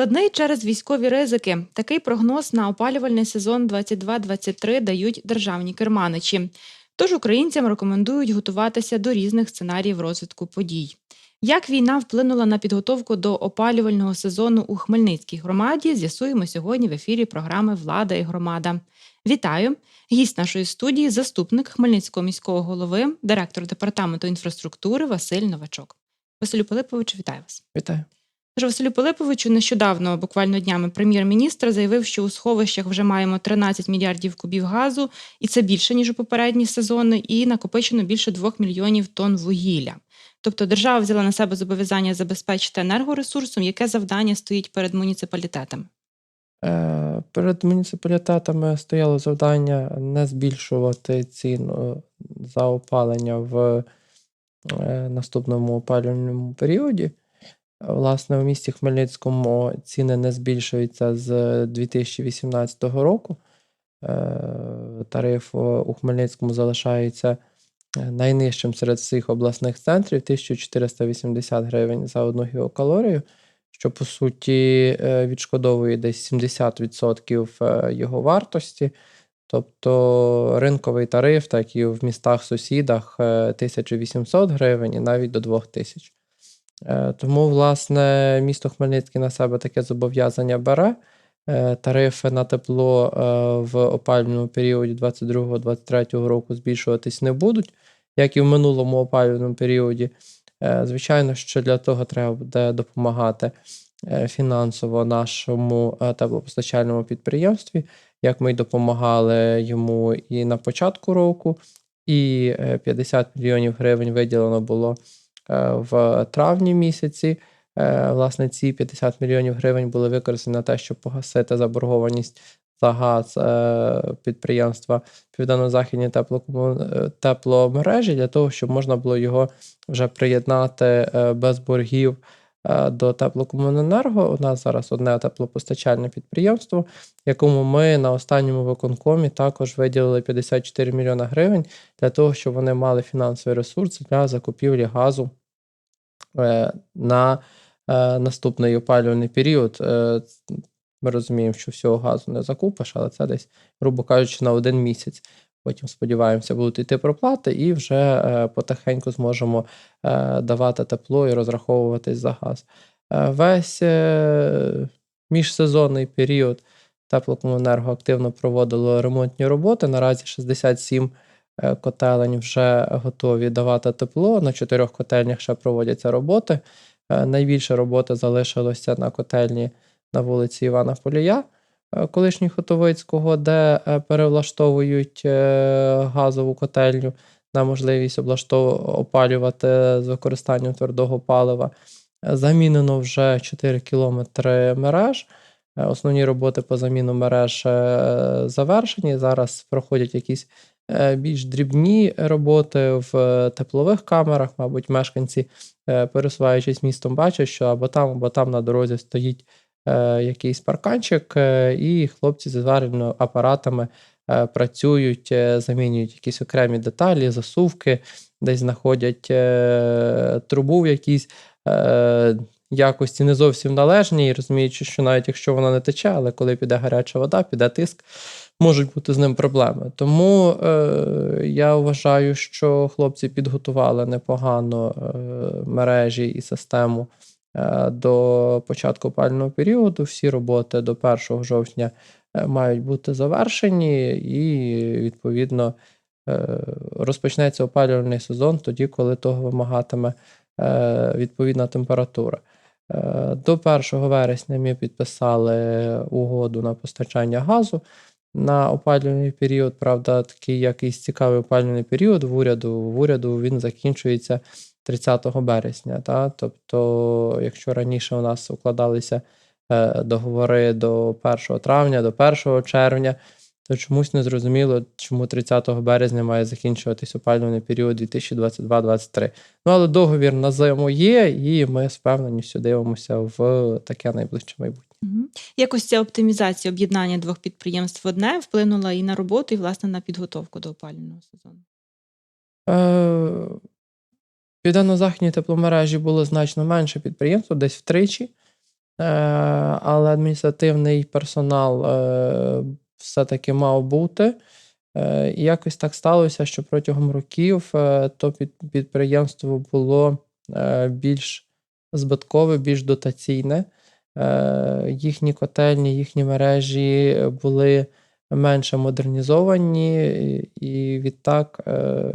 Складний через військові ризики. Такий прогноз на опалювальний сезон 22-23 дають державні керманичі. Тож українцям рекомендують готуватися до різних сценаріїв розвитку подій. Як війна вплинула на підготовку до опалювального сезону у Хмельницькій громаді, з'ясуємо сьогодні в ефірі програми Влада і громада. Вітаю! Гість нашої студії, заступник Хмельницького міського голови, директор департаменту інфраструктури Василь Новачок. Василю Пилиповичу, вітаю вас. Вітаю. Василю Пилиповичу нещодавно, буквально днями, прем'єр-міністр заявив, що у сховищах вже маємо 13 мільярдів кубів газу, і це більше ніж у попередні сезони, і накопичено більше 2 мільйонів тонн вугілля. Тобто держава взяла на себе зобов'язання забезпечити енергоресурсом, яке завдання стоїть перед муніципалітетами. Е, Перед муніципалітетами стояло завдання не збільшувати ціну за опалення в е, наступному опалювальному періоді. Власне, у місті Хмельницькому ціни не збільшуються з 2018 року. Е, Тариф у Хмельницькому залишається е, найнижчим серед всіх обласних центрів 1480 гривень за одну гігакалорію, що по суті е, відшкодовує десь 70% е, його вартості. Тобто ринковий тариф, так і в містах-сусідах е, 1800 гривень і навіть до 2000. Е, Тому, власне, місто Хмельницький на себе таке зобов'язання бере. Е, Тарифи на тепло е, в опалювальному періоді 22-23 року збільшуватись не будуть, як і в минулому опалювальному періоді. Е, Звичайно, що для того треба буде допомагати е, фінансово нашому е, теплопостачальному підприємстві, як ми допомагали йому і на початку року, і е, 50 мільйонів гривень виділено було е, в травні місяці. Е, Власне, ці 50 мільйонів гривень були використані на те, щоб погасити заборгованість за газ е, підприємства Південно-Західні е, тепломережі для того, щоб можна було його вже приєднати е, без боргів е, до теплокомуненерго. У нас зараз одне теплопостачальне підприємство, якому ми на останньому виконкомі також виділили 54 мільйона гривень для того, щоб вони мали фінансовий ресурс для закупівлі газу е, на е, наступний опалювальний період. Е, Ми розуміємо, що всього газу не закупиш, але це десь, грубо кажучи, на один місяць. Потім сподіваємося, будуть йти проплати, і вже е, потихеньку зможемо е, давати тепло і розраховуватись за газ. Е, Весь е, міжсезонний період теплокомуненерго активно проводило ремонтні роботи. Наразі 67 е, котелень вже готові давати тепло. На чотирьох котельнях ще проводяться роботи. Е, Найбільше роботи залишилося на котельні на вулиці Івана Полія, е, колишній Хотовицького, де е, перевлаштовують е, газову котельню на можливість опалювати з використанням твердого палива. Е, Замінено вже 4 кілометри мереж. Е, Основні роботи по заміну мереж е, завершені. Зараз проходять якісь е, більш дрібні роботи в е, теплових камерах. Мабуть, мешканці, е, пересуваючись містом, бачать, що або там, або там на дорозі стоїть е, якийсь парканчик, е, і хлопці з звареними апаратами е, працюють, е, замінюють якісь окремі деталі, засувки, десь знаходять е, трубу в якійсь е, якості не зовсім належній, розуміючи, що навіть якщо вона не тече, але коли піде гаряча вода, піде тиск, можуть бути з ним проблеми. Тому е, я вважаю, що хлопці підготували непогано е, мережі і систему е, до початку опалювального періоду. Всі роботи до 1 жовтня е, мають бути завершені, і відповідно е, розпочнеться опалювальний сезон тоді, коли того вимагатиме е, відповідна температура. До 1 вересня ми підписали угоду на постачання газу на опалювальний період. Правда, такий якийсь цікавий опалювальний період в уряду. В уряду він закінчується 30 березня. Та? Тобто, якщо раніше у нас укладалися е, договори до 1 травня, до 1 червня, то чомусь не зрозуміло, чому 30 березня має закінчуватись опалювальний період 2022-2023. Ну, але договір на зиму є, і ми з впевненістю дивимося в таке найближче майбутнє. Якось ця оптимізація об'єднання двох підприємств в одне вплинула і на роботу, і власне на підготовку до опалювального сезону. Е, південно-західній тепломережі було значно менше підприємств, десь втричі. Е, але адміністративний персонал е, все-таки мав бути. І якось так сталося, що протягом років то під, підприємство було більш збиткове, більш дотаційне. Е, їхні котельні, їхні мережі були менше модернізовані, і- відтак е,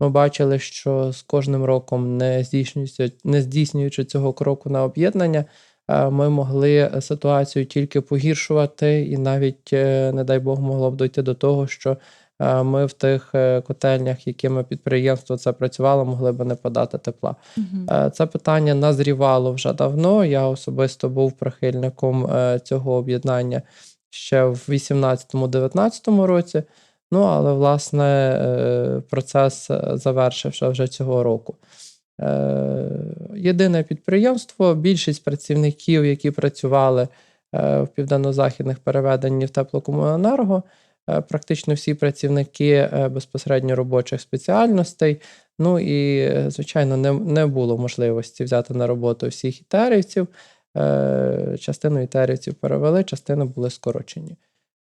ми бачили, що з кожним роком, не здійснюючи, не здійснюючи цього кроку на об'єднання, е, ми могли ситуацію тільки погіршувати, і навіть, не дай Бог, могло б дойти до того, що ми в тих е, котельнях, якими підприємство це працювало, могли б не подати тепла. Е, Це питання назрівало вже давно. Я особисто був прихильником е, цього об'єднання ще в 18-19 році. Ну, але, власне, е, процес е, завершився вже цього року. Е, Єдине підприємство, більшість працівників, які працювали е, в південно-західних переведенні в теплокомуненерго, е, практично всі працівники е, безпосередньо робочих спеціальностей. Ну і, е, звичайно, не, не було можливості взяти на роботу всіх ітерівців. Е, Частину ітерівців перевели, частини були скорочені.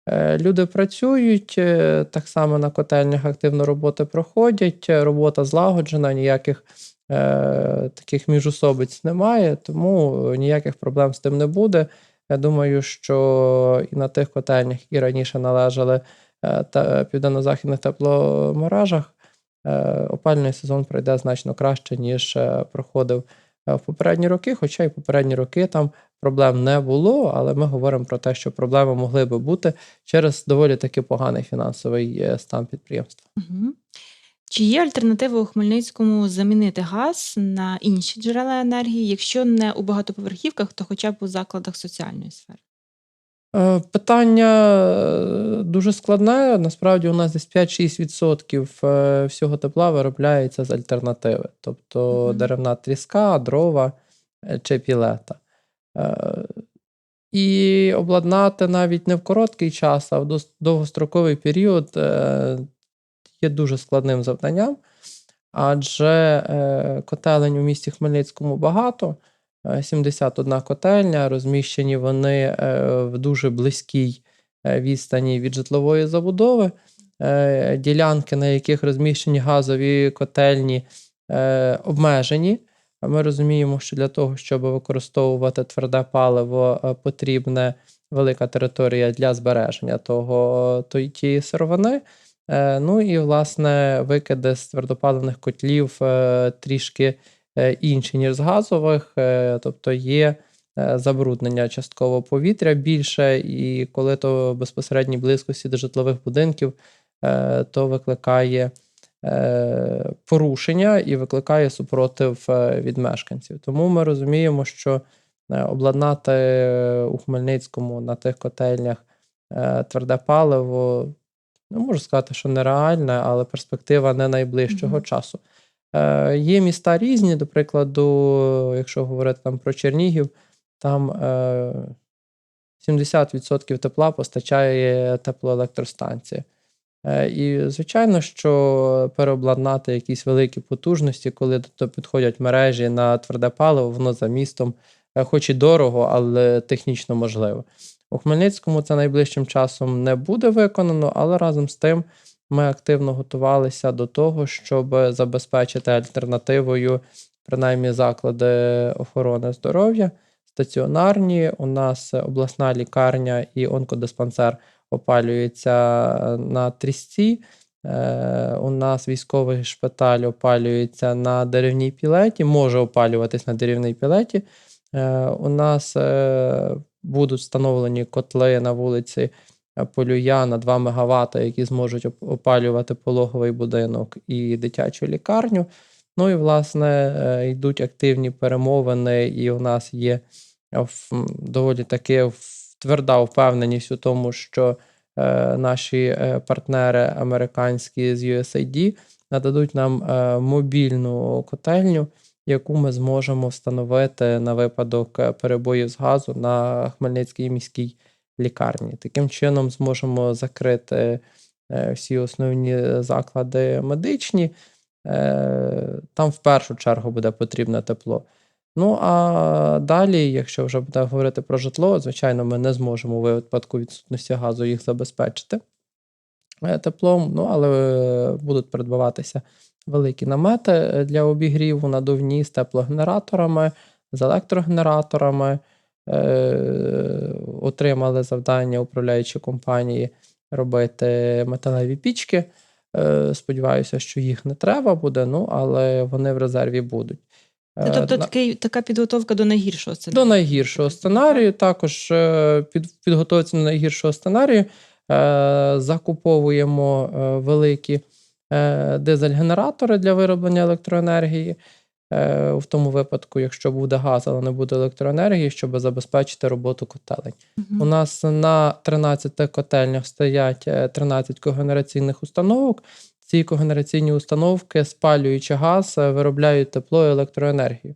Е, Люди працюють, е, так само на котельнях активно роботи проходять, е, робота злагоджена, ніяких е, таких міжусобиць немає, тому е, ніяких проблем з тим не буде. Я думаю, що і на тих котельнях, які раніше належали е, та, південно-західних тепломережах, е, опальний сезон пройде значно краще, ніж е, проходив е, в попередні роки. Хоча й попередні роки там проблем не було, але ми говоримо про те, що проблеми могли би бути через доволі таки поганий фінансовий е, стан підприємства. Мгм. Чи є альтернатива у Хмельницькому замінити газ на інші джерела енергії, якщо не у багатоповерхівках, то хоча б у закладах соціальної сфери? Е, Питання е, дуже складне. Насправді, у нас десь 5-6% е, всього тепла виробляється з альтернативи, тобто Мгм. деревна тріска, дрова чи пілета. І обладнати навіть не в короткий час, а в довгостроковий період є дуже складним завданням, адже е, котелень у місті Хмельницькому багато. Е, 71 котельня, розміщені вони е, в дуже близькій е, відстані від житлової забудови. Е, Ділянки, на яких розміщені газові котельні, е, обмежені. Ми розуміємо, що для того, щоб використовувати тверде паливо, е, потрібна велика територія для збереження того, тієї сировини. Е, Ну і, власне, викиди з твердопаливних котлів е, трішки е, інші, ніж з газових, тобто є забруднення частково повітря більше, і коли то безпосередній близькості до житлових будинків, то викликає порушення і викликає супротив від мешканців. Тому ми розуміємо, що обладнати у Хмельницькому на тих котельнях тверде паливо, не можу сказати, що нереальне, але перспектива не найближчого Мгм. часу. Е, Є міста різні, до прикладу, якщо говорити там про Чернігів, там е, 70% тепла постачає теплоелектростанція. Е, І, звичайно, що переобладнати якісь великі потужності, коли до підходять мережі на тверде паливо, воно за містом, е, хоч і дорого, але технічно можливо. У Хмельницькому це найближчим часом не буде виконано, але разом з тим ми активно готувалися до того, щоб забезпечити альтернативою принаймні заклади охорони здоров'я. Стаціонарні, у нас обласна лікарня і онкодиспансер опалюється на трісці. Е, У нас військовий шпиталь опалюється на деревній пілеті, може опалюватись на деревній пілеті. Е, У нас е, будуть встановлені котли на вулиці е, Полюя на 2 МВт, які зможуть опалювати пологовий будинок і дитячу лікарню. Ну і, власне, е, йдуть активні перемовини, і у нас є е, доволі таки тверда впевненість у тому, що наші партнери американські з USAID нададуть нам мобільну котельню, яку ми зможемо встановити на випадок е, перебоїв з газу на Хмельницькій міській лікарні. Таким чином зможемо закрити е, всі основні заклади медичні. Е, Там в першу чергу буде потрібне тепло. Ну а далі, якщо вже буде говорити про житло, звичайно, ми не зможемо у випадку відсутності газу їх забезпечити теплом. Ну, але будуть придбаватися великі намети е, для обігріву надувні з теплогенераторами, з електрогенераторами. Е, Отримали завдання управляючі компанії робити металеві пічки. Е, Сподіваюся, що їх не треба буде, ну але вони в резерві будуть. Тобто на- такий, така підготовка до найгіршого сценарію? до найгіршого сценарію, також під підготовці до найгіршого сценарію закуповуємо великі дизель-генератори для вироблення електроенергії. Е, В тому випадку, якщо буде газ, але не буде електроенергії, щоб забезпечити роботу котелень. Мгм. У нас на 13 котельнях стоять е, 13 когенераційних установок. Ці когенераційні установки, спалюючи газ, е, виробляють тепло і електроенергію.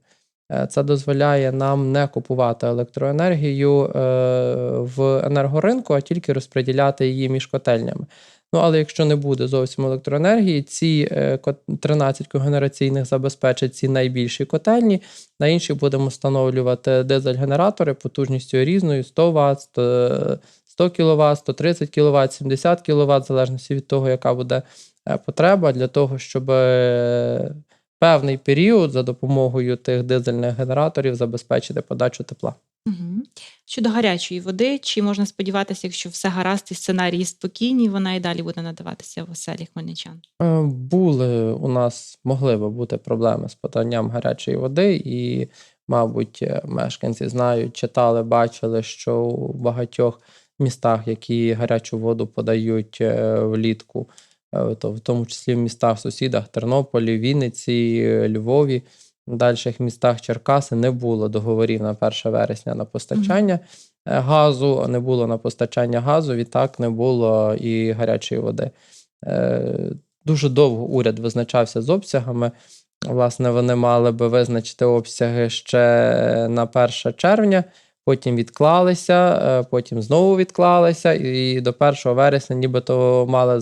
Е, Це дозволяє нам не купувати електроенергію е, в енергоринку, а тільки розподіляти її між котельнями. Ну, але якщо не буде зовсім електроенергії, ці е, ко- 13 когенераційних забезпечать ці найбільші котельні. На інших будемо встановлювати дизель-генератори потужністю різною 100 Вт, 100, 100 кВт, 130 кВт, 70 кВт, в залежності від того, яка буде е, потреба, для того, щоб е, певний період за допомогою тих дизельних генераторів забезпечити подачу тепла. Щодо гарячої води, чи можна сподіватися, якщо все гаразд і сценарії спокійні, вона і далі буде надаватися в оселі хмельничан? Е, Були у нас могли би бути проблеми з поданням гарячої води, і, мабуть, е, мешканці знають, читали, бачили, що у багатьох містах, які гарячу воду подають е, влітку, то в тому числі в містах сусідах Тернополі, Вінниці, Львові, дальших містах Черкаси не було договорів на 1 вересня на постачання е, газу, не було на постачання газу, відтак не було і гарячої води. Е, Дуже довго уряд визначався з обсягами. Власне, вони мали би визначити обсяги ще на 1 червня, потім відклалися, е, потім знову відклалися, і до 1 вересня нібито мали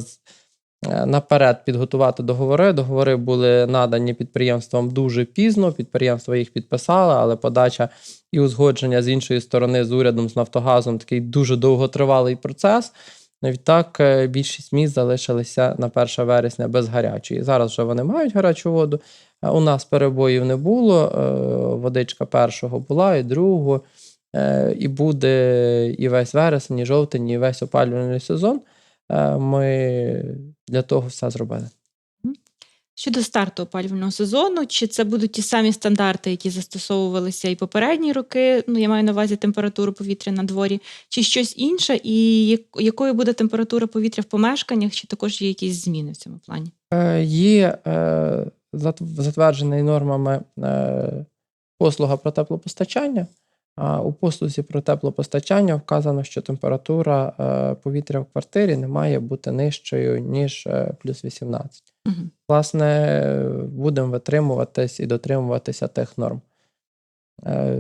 наперед підготувати договори. Договори були надані підприємствам дуже пізно. Підприємства їх підписали, але подача і узгодження з іншої сторони з урядом, з Нафтогазом такий дуже довготривалий процес. Відтак, е, більшість міст залишилися на 1 вересня без гарячої. Зараз вже вони мають гарячу воду. Е, У нас перебоїв не було. е, Водичка першого була, і другого. е, І буде і весь вересень, і жовтень, і весь опалювальний сезон. Е, Ми для того все зробили. Щодо старту опалювального сезону, чи це будуть ті самі стандарти, які застосовувалися і попередні роки? Ну, я маю на увазі температуру повітря на дворі, чи щось інше, і якою буде температура повітря в помешканнях, чи також є якісь зміни в цьому плані? Е, Є е, зат- затверджений нормами е, послуга про теплопостачання. У послузі про теплопостачання вказано, що температура е, повітря в квартирі не має бути нижчою, ніж е, плюс 18. Мгм. Власне, будемо витримуватись і дотримуватися тих норм. Е,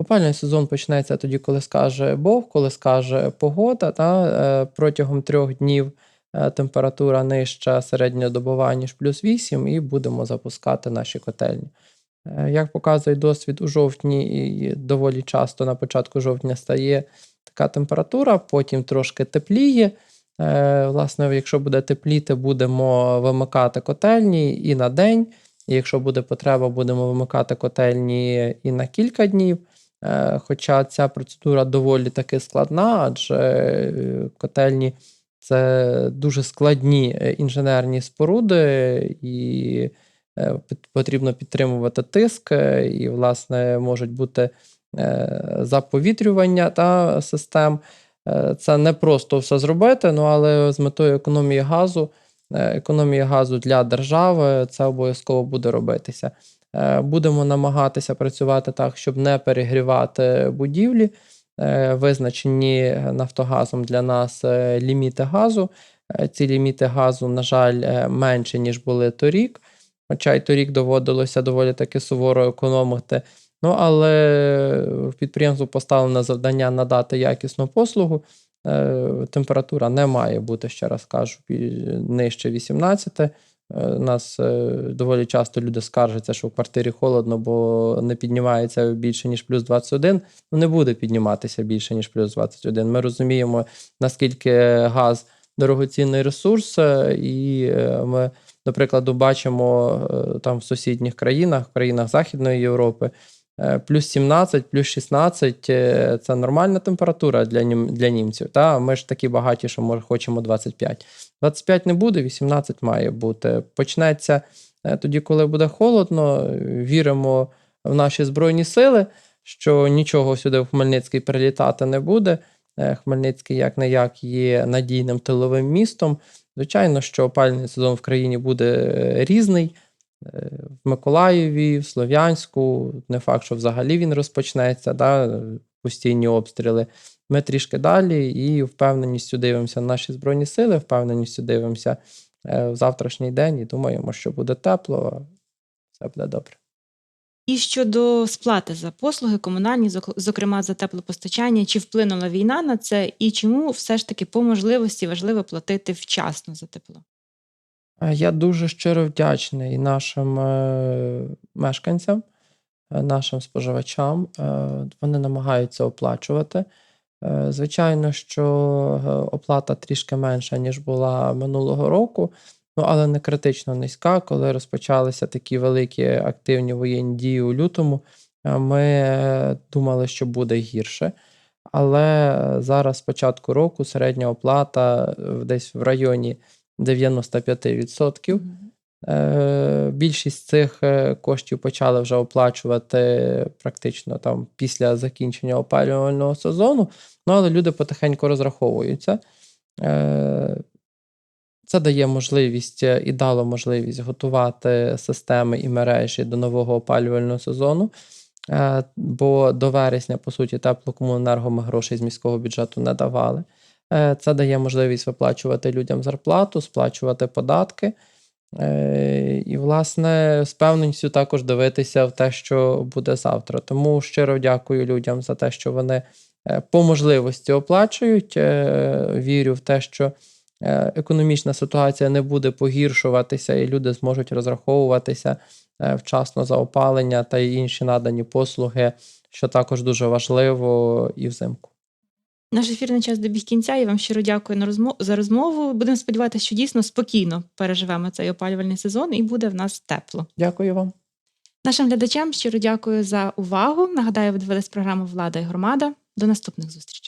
Опальний сезон почнеться тоді, коли скаже Бог, коли скаже погода. Та, протягом трьох днів температура нижча середньодобова, ніж плюс 8, і будемо запускати наші котельні. Е, Як показує досвід, у жовтні і доволі часто на початку жовтня стає така температура, потім трошки тепліє. Е, Власне, якщо буде тепліти, будемо вимикати котельні і на день. І якщо буде потреба, будемо вимикати котельні і на кілька днів. Е, Хоча ця процедура доволі таки складна, адже котельні це дуже складні інженерні споруди, і потрібно підтримувати тиск, е, і, власне, можуть бути е, заповітрювання та систем. Е, Це не просто все зробити, ну але з метою економії газу, е, економії газу для держави, це обов'язково буде робитися. Е, Будемо намагатися працювати так, щоб не перегрівати будівлі. Е, Визначені Нафтогазом для нас е, ліміти газу. Е, Ці ліміти газу, на жаль, е, менше, ніж були торік. Хоча й торік доводилося доволі таки суворо економити. Ну, але підприємству поставлено завдання надати якісну послугу. Е, Температура не має бути, ще раз кажу, нижче 18. Е, У нас е, доволі часто люди скаржаться, що в квартирі холодно, бо не піднімається більше, ніж плюс 21. Ну, не буде підніматися більше, ніж плюс 21. Ми розуміємо, наскільки газ дорогоцінний ресурс, е, і е, ми, до прикладу, бачимо е, там в сусідніх країнах, в країнах Західної Європи, е, плюс 17, плюс 16 е, це нормальна температура для, нім, для німців. Та? Ми ж такі багаті, що ми хочемо 25. 25 не буде, 18 має бути. Почнеться тоді, коли буде холодно. Віримо в наші збройні сили, що нічого сюди в Хмельницький прилітати не буде. Хмельницький як не як є надійним тиловим містом. Звичайно, що опалювальний сезон в країні буде е, різний. Е, В Миколаєві, в Слов'янську, не факт, що взагалі він розпочнеться, да, постійні обстріли. Ми трішки далі і впевненістю дивимося на наші збройні сили, впевненістю дивимося е, в завтрашній день і думаємо, що буде тепло, все буде добре. І щодо сплати за послуги комунальні, зок- зокрема за теплопостачання, чи вплинула війна на це, і чому все ж таки по можливості важливо платити вчасно за тепло? Е, Я дуже щиро вдячний нашим е, мешканцям, е, нашим споживачам. Вони намагаються оплачувати. Звичайно, що оплата трішки менша, ніж була минулого року, ну але не критично низька. Коли розпочалися такі великі активні воєнні дії у лютому, е, ми е, думали, що буде гірше. Але е, зараз з початку року середня оплата десь в районі 95%. Мгм. Е, Більшість цих коштів почали вже оплачувати практично там після закінчення опалювального сезону. Ну, але люди потихеньку розраховуються. Це дає можливість е, і дало можливість готувати системи і мережі до нового опалювального сезону. Е, Бо до вересня, по суті, теплокомуненерго ми грошей з міського бюджету не давали. Е, Це дає можливість виплачувати людям зарплату, сплачувати податки. І, власне, з певністю також дивитися в те, що буде завтра. Тому щиро дякую людям за те, що вони по можливості оплачують. Вірю в те, що економічна ситуація не буде погіршуватися, і люди зможуть розраховуватися е, вчасно за опалення та інші надані послуги, що також дуже важливо і взимку. Наш ефірний час добіг кінця. Я вам щиро дякую на розмову за розмову. Будемо сподіватися, що дійсно спокійно переживемо цей опалювальний сезон і буде в нас тепло. Дякую вам. Нашим глядачам щиро дякую за увагу. Нагадаю, ви дивились програму Влада і громада. До наступних зустрічей.